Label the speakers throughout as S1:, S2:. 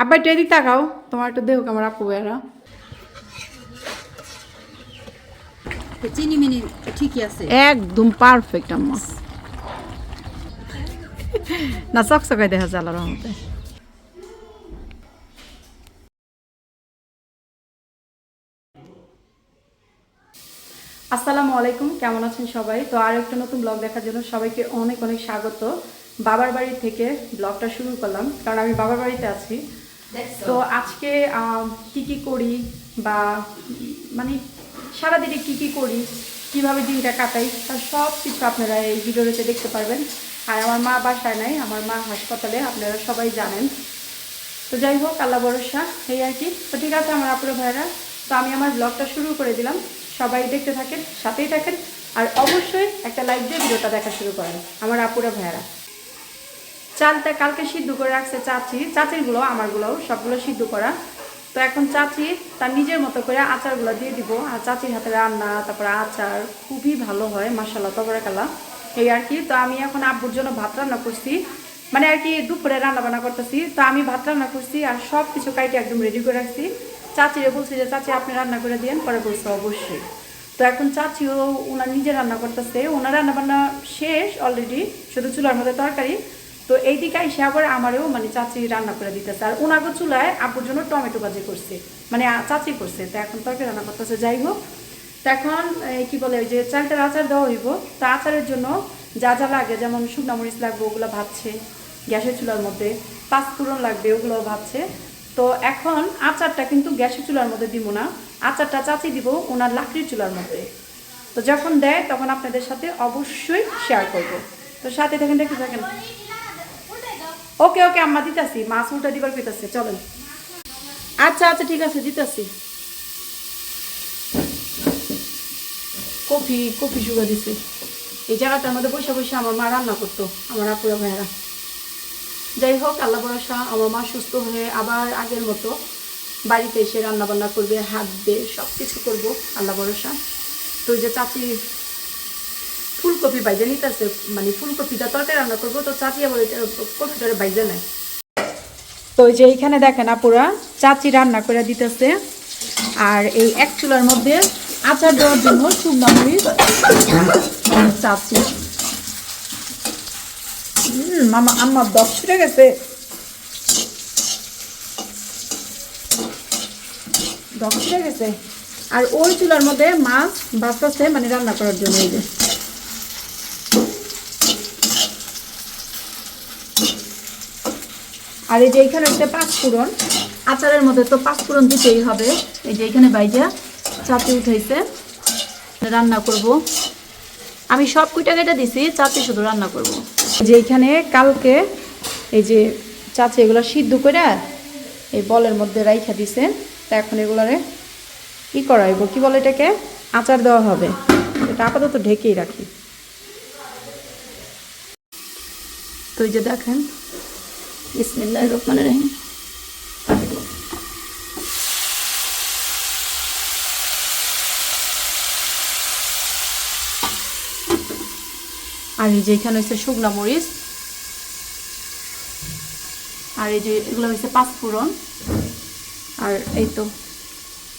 S1: আব্বা একটু এদিক তাকাও। তোমার একটু দেহ আমার আপু বেড়া
S2: চিনি মিনি ঠিকই আছে।
S1: একদম পারফেক্ট আম্মা। না চকচকাই দেখা যায় আল্লাহর রহমতে আসসালামু আলাইকুম কেমন আছেন সবাই? তো আর একটা নতুন ব্লগ দেখার জন্য সবাইকে অনেক অনেক স্বাগত। বাবার বাড়ি থেকে ব্লগটা শুরু করলাম কারণ আমি বাবার বাড়িতে আছি। তো আজকে কি কি করি বা মানে সারাদিনে কি কি করি কীভাবে দিনটা কাটাই তার সব কিছু আপনারা এই ভিডিওতে দেখতে পারবেন। আর আমার মা বাসায় নাই আমার মা হাসপাতালে আপনারা সবাই জানেন। তো যাই হোক আল্লাহ ভরসা এই আর কি। তো ঠিক আছে আমার আপুরে ভাইরা তো আমি আমার ব্লগটা শুরু করে দিলাম। সবাই দেখতে থাকেন, সাথেই থাকেন, আর অবশ্যই একটা লাইক দিয়ে ভিডিওটা দেখা শুরু করেন, আমার আপুরে ভাইরা চালটা কালকে সিদ্ধ করে রাখছে চাচি, চাচিরগুলো আমারগুলোও সবগুলো সিদ্ধ করা। তো এখন চাচি তার নিজের মতো করে আচারগুলো দিয়ে দিব, আর চাচির হাতে রান্না, তারপরে আচার খুবই ভালো হয় মাসাল্লাহ তবরাকালা এই আর কি, তো আমি এখন আব্বুর জন্য ভাত রান্না করছি। মানে আর কি দুপুরে রান্না বান্না করতেছি, তো আমি ভাত রান্না করছি আর সব কিছু কাইটে একদম রেডি করে রাখছি। চাচিরে বলছি যে, চাচি, আপনি রান্না করে দিয়েন। পরে বলছে, অবশ্যই। তো এখন চাচিও ওনার নিজে রান্না করতেছে। ওনার রান্না বান্না শেষ অলরেডি শুধু চুলার মধ্যে তরকারি। তো এই দিকে এসে আবার আমারও মানে চাচি রান্না করে দিতেছে। আর ওনাকে চুলায় আপুর জন্য টমেটো ভাজি করছে। মানে চাচি করছে। তো এখন তরকারি রান্না করতেছে। যাই হোক, তো এখন কি বলে, ওই যে চালটার আচার দেওয়া হইব। তো আচারের জন্য যা যা লাগে, যেমন শুকনা মরিচ লাগবে, ওগুলো ভাবছে গ্যাসের চুলার মধ্যে। পাঁচ পাঁচফোড়ন লাগবে, ওগুলোও ভাবছে তো এখন আচারটা কিন্তু গ্যাসের চুলার মধ্যে দিব না। আচারটা চাচি দিব ওনার লাকড়ির চুলার মধ্যে। তো যখন দেয় তখন আপনাদের সাথে অবশ্যই শেয়ার করব। তো সাথে থাকেন, দেখতে থাকেন। ওকে ওকে, আম্মা, দিতেছি। মাছ উল্টা দিবার পেতেছে চলেন। আচ্ছা আচ্ছা ঠিক আছে, দিতেছি। কফি কফি সুগা দিছে। এই জায়গাটার মধ্যে বসে বসে আমার মা রান্না করতো, আমার আপুরা ভাইয়েরা। যাই হোক, আল্লাহ ভরসা, আমার মা সুস্থ হয়ে আবার আগের মতো বাড়িতে এসে রান্নাবান্না করবে, হাত দিয়ে সব কিছু করব, আল্লাহ ভরসা। তো যে চাচি ফুলকপি বাইজে নিতেছে মানে ফুলকপিটা তরকারি রান্না করব, তো চাচি আবার ওইটা কপিটারে বাইজে নেয়। তো যে এইখানে দেখেন আপুরা, চাচি রান্না করে দিতেছে। আর এই এক চুলার মধ্যে আচার দেওয়ার জন্য শুকনো মরিচ চাচি হুম, মামা আমার গেছে। দশ গেছে। আর ওই চুলার মধ্যে মাছ ভাজতেছে মানে রান্না করার জন্য এই যে। আর এই যে এইখানে হচ্ছে পাঁচফোড়ন আচারের মধ্যে তো পাঁচফোড়ন দিতেই হবে। এই যে এইখানে বাইজা চাপে উঠাইছে, রান্না করব। আমি সব কুইটা কেটে দিছি চাচি শুধু রান্না করব। যে এইখানে কালকে এই যে চাচি এগুলো সিদ্ধ করে এই বলের মধ্যে রাইখা দিছে, তা এখন এগুলারে কী করাইব? কি বলে এটাকে? আচার দেওয়া হবে। এটা আপাতত ঢেকেই রাখি। তো এই যে দেখেন বিসমিল্লাহ রহমান রহিম। আর এই যে এখানে হচ্ছে শুকনা মরিচ। আর এই যে এগুলো হচ্ছে পাঁচফোড়ন। আর এই তো।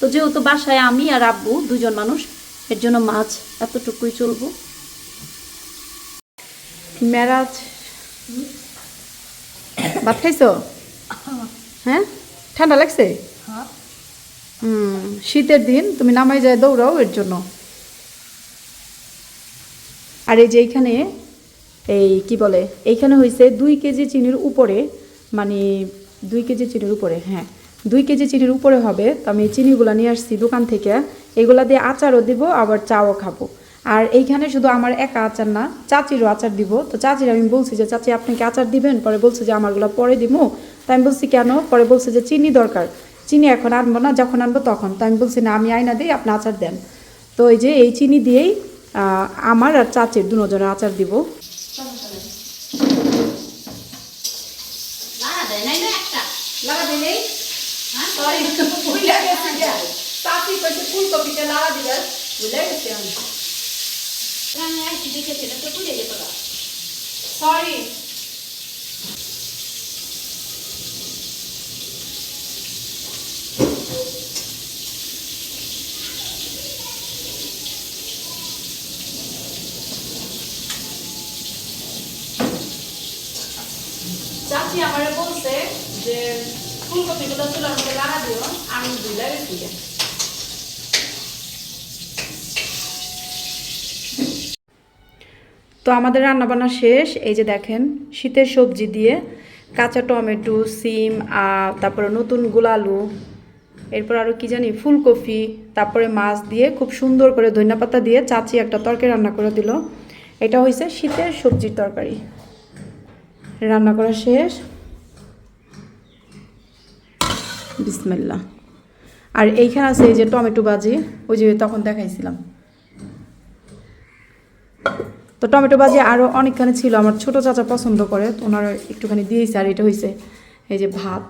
S1: তো যেহেতু বাসায় আমি আর আব্বু দুজন মানুষ এর জন্য মাছ এতটুকুই চলবো। মেরাজ ভাত খাইছো? হ্যাঁ? ঠান্ডা লাগছে? হুম শীতের দিন তুমি নামাই যায় দৌড়াও এর জন্য। আর এই যে এইখানে, এই কি বলে, এইখানে হয়েছে দুই কেজি চিনির উপরে মানে দুই কেজি চিনির উপরে হ্যাঁ দুই কেজি চিনির উপরে হবে, তো আমি চিনিগুলো নিয়ে আসছি দোকান থেকে, এগুলা দিয়ে আচারও দিব, আবার চাও খাব। আর এইখানে শুধু আমার একা আচার না, চাচিরও আচার দিব, তো চাচির আমি বলছি যে, চাচি, আপনি কি আচার দিবেন? পরে বলছে যে, আমারগুলো পরে দিব তাই আমি বলছি, কেন? পরে বলছে যে, চিনি দরকার। চিনি এখন আনব না, যখন আনব তখন। তাই আমি বলছি, না, আমি আয়না দিই, আপনি আচার দেন। তো এই যে, এই চিনি দিয়েই আমার আর চাচির দুজনের আচার দিব।
S2: হ্যাঁ?
S1: সরি ভুলে গেছি যে চাচি কইছে ফুলকপিতে লাগা দিলে ভুলে গেছি আমি
S2: আমি আসছি দেখেছি এটা তো তুলে যেত না
S1: সরি চাচি আমারে বলছে যে চুলার মধ্যে লাগা দিও, আমি তো আমাদের রান্নাবান্না শেষ। এই যে দেখেন, শীতের সবজি দিয়ে কাঁচা টমেটো, সিম তারপরে নতুন গোলালু এরপর আরও কি জানি, ফুলকপি, তারপরে মাছ দিয়ে খুব সুন্দর করে ধনিয়া দিয়ে চাচি একটা তরকারি রান্না করে দিল। এটা হয়েছে শীতের সবজির তরকারি। রান্না করা শেষ। বিসমিল্লা আর এইখানে আছে এই যে টমেটো বাজি, ওই যে তখন দেখাইছিলাম। তো টমেটো বাজি আরও অনেকখানি ছিল, আমার ছোট চাচা পছন্দ করে ওনারা একটুখানি দিয়েছে, আর এটা হয়েছে এই যে ভাত।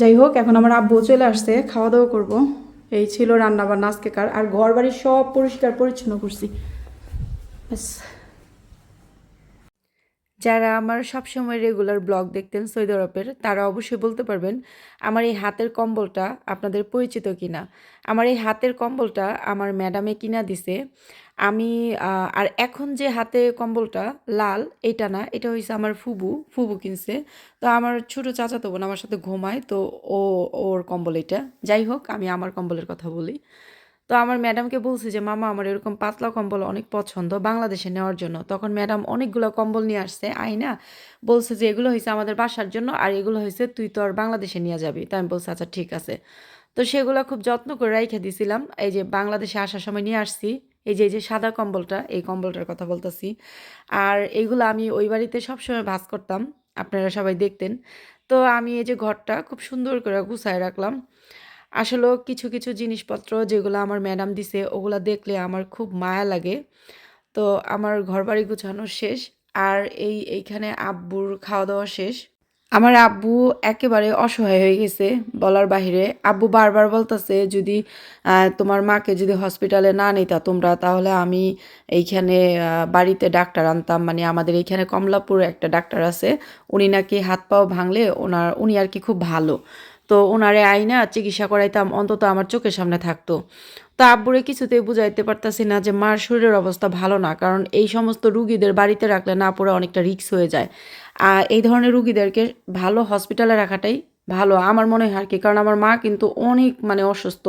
S1: যাই হোক, এখন আমার আব্বু চলে আসছে খাওয়া দাওয়া করব। এই ছিল রান্না বান্না আজকেকার, আর ঘর বাড়ি সব পরিষ্কার পরিচ্ছন্ন করছি। ব্যাস। যারা আমার সবসময় রেগুলার ব্লগ দেখতেন সৈদ আরবের, তারা অবশ্যই বলতে পারবেন, আমার এই হাতের কম্বলটা আপনাদের পরিচিত কিনা। আমার এই হাতের কম্বলটা আমার ম্যাডামে কিনা দিছে। আমি আর এখন যে হাতে কম্বলটা লাল, এটা না, এটা হয়েছে আমার ফুবু ফুবু কিনছে। তো আমার ছোট চাচাতো বোন আমার সাথে ঘুমায়, তো ও, ওর কম্বল এটা। যাই হোক, আমি আমার কম্বলের কথা বলি। তো আমার ম্যাডামকে বলছি যে, মামা, আমার এরকম পাতলা কম্বল অনেক পছন্দ বাংলাদেশে নেওয়ার জন্য। তখন ম্যাডাম অনেকগুলো কম্বল নিয়ে আসছে, আইনা, বলছে যে, এগুলো হয়েছে আমাদের বাসার জন্য আর এগুলো হয়েছে তুই তো আর বাংলাদেশে নিয়ে যাবি। তাই আমি বলছি আচ্ছা ঠিক আছে। তো সেগুলো খুব যত্ন করে রাইখে দিছিলাম। এই যে বাংলাদেশে আসার সময় নিয়ে আসছি, এই যে এই যে সাদা কম্বলটা, এই কম্বলটার কথা বলতেছি। আর এইগুলো আমি ওই বাড়িতে সবসময় ভাজ করতাম, আপনারা সবাই দেখতেন। তো আমি এই যে ঘরটা খুব সুন্দর করে গুছায় রাখলাম। আসলেও কিছু কিছু জিনিসপত্র যেগুলো আমার ম্যাডাম দিছে, ওগুলো দেখলে আমার খুব মায়া লাগে। তো আমার ঘরবাড়ি গুছানো শেষ, আর এই, এইখানে আব্বুর খাওয়া দাওয়া শেষ। আমার আব্বু একেবারে অসহায় হয়ে গেছে বলার বাহিরে। আব্বু বারবার বলতেছে, যদি তোমার মাকে যদি হসপিটালে না নিতা তোমরা, তাহলে আমি এইখানে বাড়িতে ডাক্তার আনতাম। মানে আমাদের এইখানে কমলাপুর একটা ডাক্তার আছে, উনি নাকি হাত পাও ভাঙলে ওনার, উনি আর কি খুব ভালো। তো ওনারে আইনা চিকিৎসা করাইতাম, অন্তত আমার চোখের সামনে থাকতো। তো আব্বুরে কিছুতেই বুঝাইতে পারতাছি না যে মার শরীরের অবস্থা ভালো না, কারণ এই সমস্ত রুগীদের বাড়িতে রাখলে না পড়ে অনেকটা রিস্ক হয়ে যায়। আর এই ধরনের রুগীদেরকে ভালো হসপিটালে রাখাটাই ভালো আমার মনে হয় আর কি, কারণ আমার মা কিন্তু অনেক মানে অসুস্থ।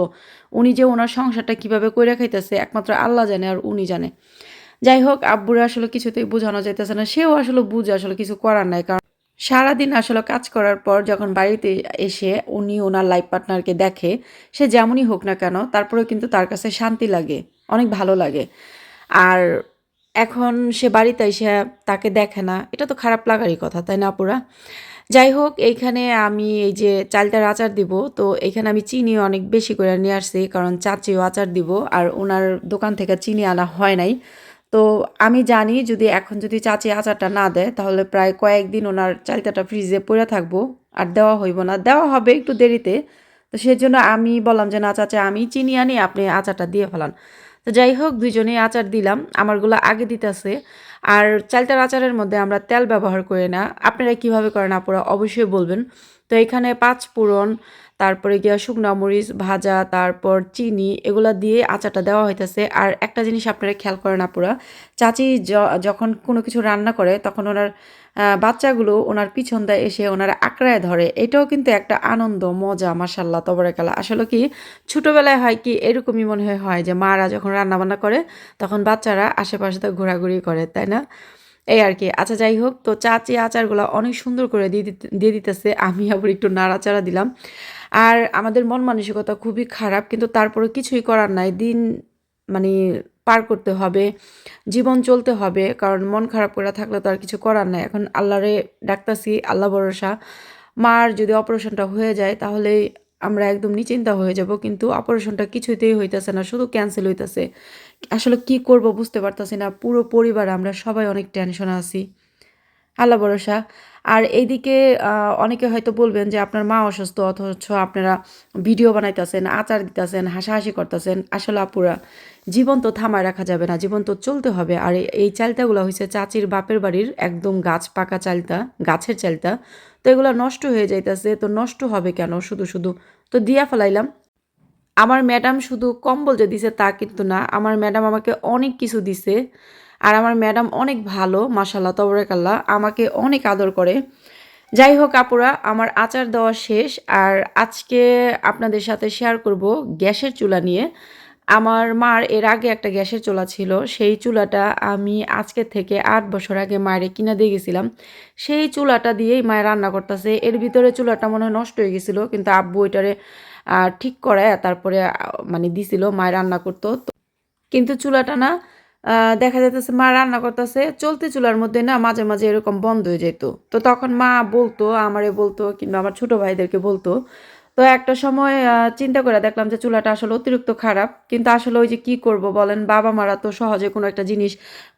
S1: উনি যে ওনার সংসারটা কীভাবে করে খাইতেছে একমাত্র আল্লাহ জানে আর উনি জানে। যাই হোক, আব্বুরে আসলে কিছুতেই বোঝানো যাইতেছে না, সেও আসলে বুঝে আসলে কিছু করার নাই, কারণ সারাদিন আসলে কাজ করার পর যখন বাড়িতে এসে উনি ওনার লাইফ পার্টনারকে দেখে, সে যেমনই হোক না কেন তারপরেও কিন্তু তার কাছে শান্তি লাগে, অনেক ভালো লাগে। আর এখন সে বাড়িতে এসে তাকে দেখে না, এটা তো খারাপ লাগারই কথা, তাই না পুরা যাই হোক, এইখানে আমি এই যে চালটার আচার দিব, তো এইখানে আমি চিনি অনেক বেশি করে নিয়ে আসছি, কারণ চাচিও আচার দিব, আর ওনার দোকান থেকে চিনি আনা হয় নাই। তো আমি জানি যদি এখন যদি চাচি আচারটা না দেয়, তাহলে প্রায় কয়েকদিন ওনার চালতাটা ফ্রিজে পড়ে থাকব, আর দেওয়া হইব না। দেওয়া হবে একটু দেরিতে, তো সেজন্য আমি বললাম যে, না চাচা, আমি চিনি আনি, আপনি আচারটা দিয়ে ফেলান। তো যাই হোক, দুইজনেই আচার দিলাম। আমারগুলো আগে দিতেছে। আর চালতার আচারের মধ্যে আমরা তেল ব্যবহার করি না। আপনারা কীভাবে করেন, আপুরা অবশ্যই বলবেন। তো এখানে পাঁচ ফোড়ন তারপরে গিয়া শুকনা মরিচ, ভাজা, তারপর চিনি, এগুলা দিয়ে আচারটা দেওয়া হইতেছে। আর একটা জিনিস আপনারা খেয়াল করেন আপুরা, চাচি যখন কোনো কিছু রান্না করে, তখন ওনার বাচ্চাগুলো ওনার পিছন দিয়ে এসে ওনার আঁকড়ায় ধরে। এটাও কিন্তু একটা আনন্দ, মজা মাসাল্লাহ তবরেকালা আসলে কি, ছোটোবেলায় হয় কি, এরকমই মনে হয় যে মারা যখন রান্নাবান্না করে, তখন বাচ্চারা আশেপাশে তো ঘোরাঘুরি করে, তাই না? এই আর কি। আচ্ছা যাই হোক, তো চাচি আচারগুলো অনেক সুন্দর করে দিয়ে দিয়ে দিতেছে। আমি আবার একটু নাড়াচাড়া দিলাম। আর আমাদের মন মানসিকতা খুবই খারাপ, কিন্তু তারপরে কিছুই করার নাই। দিন মানে পার করতে হবে, জীবন চলতে হবে, কারণ মন খারাপ করে থাকলে তো আর কিছু করার নাই। এখন আল্লাহরে ডাকতাছি, আল্লাহ ভরসা। মার যদি অপারেশনটা হয়ে যায় তাহলে আমরা একদম নিচিন্তা হয়ে যাব, কিন্তু অপারেশনটা কিছুতেই হইতেছে না, শুধু ক্যান্সেল হইতেছে। আসলে কি করব বুঝতে পারতেছি না, পুরো পরিবার আমরা সবাই অনেক টেনশনে আছি। আল্লাহ ভরসা। আর এইদিকে অনেকে হয়তো বলবেন যে আপনার মা অসুস্থ, অথচ আপনারা ভিডিও বানাইতেছেন, আচার দিতেছেন, হাসাহাসি করতেছেন। আসলে আপুরা জীবন তো থামায় রাখা যাবে না, জীবন তো চলতে হবে। আর এই- চালতাগুলো হয়েছে চাচির বাপের বাড়ির একদম গাছ পাকা চালতা, গাছের চালতা। তো এগুলো নষ্ট হয়ে যাইতেছে, তো নষ্ট হবে কেন? শুধু শুধু। তো দিয়া ফেলাইলাম। আমার ম্যাডাম শুধু কম্বল যে দিছে তা কিন্তু না, আমার ম্যাডাম আমাকে অনেক কিছু দিছে। আর আমার ম্যাডাম অনেক ভালো মাসাল্লাহ তবরেকাল্লা আমাকে অনেক আদর করে। যাই হোক আপুরা, আমার আচার দেওয়া শেষ। আর আজকে আপনাদের সাথে শেয়ার করব গ্যাসের চুলা নিয়ে। আমার মার এর আগে একটা গ্যাসের চুলা ছিল, সেই চুলাটা আমি আজকে থেকে আট বছর আগে মায়ের কিনে দিয়ে গেছিলাম। সেই চুলাটা দিয়েই মায়ের রান্না করতেছে। এর ভিতরে চুলাটা মনে হয় নষ্ট হয়ে গেছিল, কিন্তু আব্বু ওইটারে ঠিক করে তারপরে মানে দিছিল মায়ের রান্না করতো। কিন্তু চুলাটা না দেখা যাইতেছে মা রান্না করতেছে, চলতে চুলার মধ্যে না মাঝে মাঝে এরকম বন্ধ হয়ে যেত তো তখন মা বলতো, আমারে বলতো, কিংবা আমার ছোট ভাইদেরকে বলতো তো একটা সময় চিন্তা করে দেখলাম যে চুলাটা আসলে অতিরিক্ত খারাপ। কিন্তু আসলে ওই যে কি করব বলেন বাবা মারা তো সহজে কোনো একটা জিনিস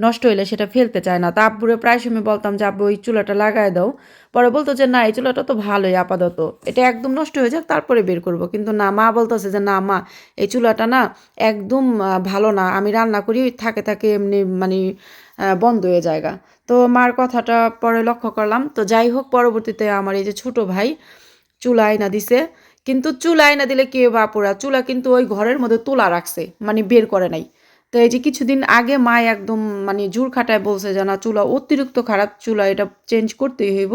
S1: নষ্ট হইলে সেটা ফেলতে চায় না। তা আব্বুরে প্রায় সময় বলতাম যে, আব্বু, ওই চুলাটা লাগায় দাও। পরে বলতো যে, না, এই চুলাটা তো ভালোই, আপাতত। এটা একদম নষ্ট হয়ে যাক, তারপরে বের করব। কিন্তু না, মা বলতেছে যে, না, মা, এই চুলাটা না একদম ভালো না। আমি রান্না করি থাকে থাকে এমনি মানে বন্ধ হয়ে জায়গা তো মার কথাটা পরে লক্ষ্য করলাম। তো যাই হোক, পরবর্তীতে আমার এই যে ছোট ভাই চুলা আইনা দিছে। কিন্তু চুলা আইনা দিলে কি বাপুরা চুলা কিন্তু ওই ঘরের মধ্যে তোলা রাখছে মানে বের করে নাই। তো এই যে কিছুদিন আগে মা একদম মানে জোর খাটায় বলছে যে, না, চুলা অতিরিক্ত খারাপ, চুলা এটা চেঞ্জ করতেই হইব।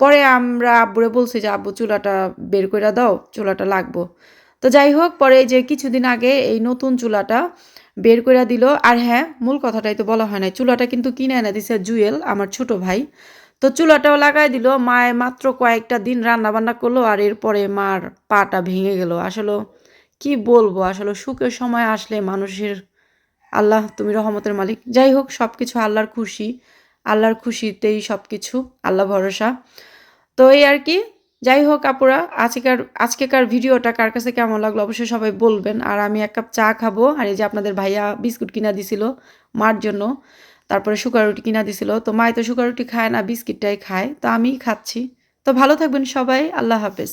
S1: পরে আমরা আব্বুরে বলছি যে, আব্বু, চুলাটা বের করে দাও, চুলাটা লাগবো। তো যাই হোক, পরে যে কিছুদিন আগে এই নতুন চুলাটা বের করে দিল। আর হ্যাঁ মূল কথাটাই তো বলা হয় নাই, চুলাটা কিন্তু কিনে এনে দিছে জুয়েল, আমার ছোট ভাই। তো চুলাটাও লাগাই দিল। মায়ে মাত্র কয়েকটা দিন রান্না বান্না করল আর এরপরে মার পাটা ভেঙে গেল। আসলে কি বলব? আসলে সুখের সময় আসলে মানুষের আল্লাহ, তুমি রহমতের মালিক। যাই হোক সব কিছু আল্লাহর খুশি। আল্লাহর খুশিতেই সব কিছু আল্লাহ ভরসা। তো এই আর কি। যাই হোক আপুরা, আজকেকার আজকেকার ভিডিওটা কার কাছে কেমন লাগল অবশ্যই সবাই বলবেন। আর আমি এক কাপ চা খাব। আর এই যে আপনাদের ভাইয়া বিস্কুট কিনা দিছিল মার জন্য। তারপরে শুকার রুটি কিনা দিছিল। তো মায় তো শুকার রুটি খায় না, বিস্কিটটাই খায়। তো আমিই খাচ্ছি। তো ভালো থাকবেন সবাই, আল্লাহ হাফেজ।